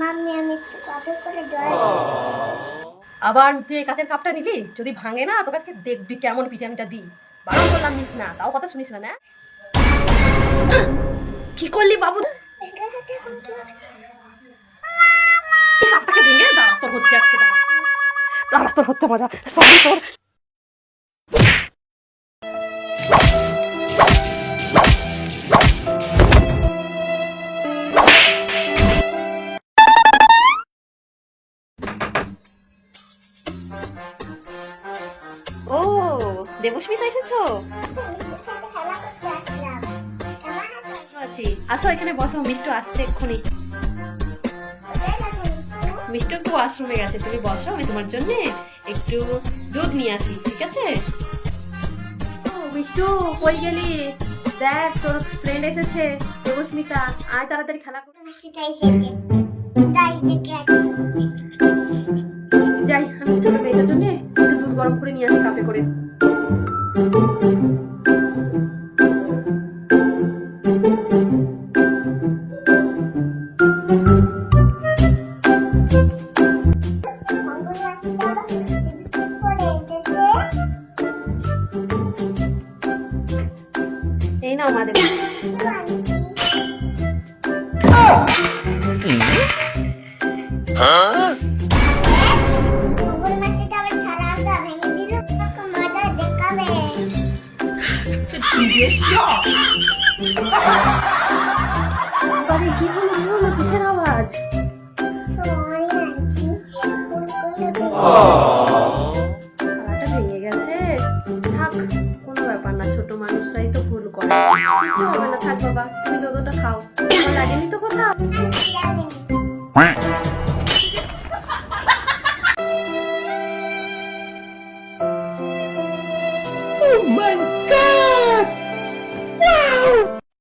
Mummy আমি একটু coffee করে জল আবার তুই এই কাচের কাপটা নিলি? যদি ভাঙে না তোর কাছে দেখবি কেমন পিটানিটা দিই। বারণ করলাম নিস না তাও কথা শুনিস না না? কি করলি বাবু? কাপটাকে ভেঙে দাঁড়া তোর হচ্ছে আজকে দাঁড়া তোর হচ্ছে মজা। সরি তোর। ও দেবস্মিতা এসেছ? আছো? আসো এখানে বসো মিষ্টু আসছে এক্ষুনি। মিষ্টি? একটু ওয়াশরুমে গেছে তুমি বসো আমি তোমার জন্য একটু দুধ নিয়ে আসি ঠিক আছে? ও, মিষ্টু কই গেলি? দেখ তোর ফ্রেন্ড এসেছে দেবস্মিতা। আয় তাড়াতাড়ি খেলা কর মিষ্টিটা এসেছে তাই দেখে আছি যাই আমি ছোট মেয়েটার জন্য দুধ গরম করে নিয়ে আসি কাপে করে। একটু বাড়ি কি হলো? কি হলো? কিসের আওয়াজ? থালাটা ভেঙে গেছে। থাক কোনো ব্যাপার না ছোট মানুষরাই তো ভুল করে। কিছু হবে না থাক বাবা তুমি দুধটা খাও। তোমার লাগেনি তো কোথাও? Oh my god!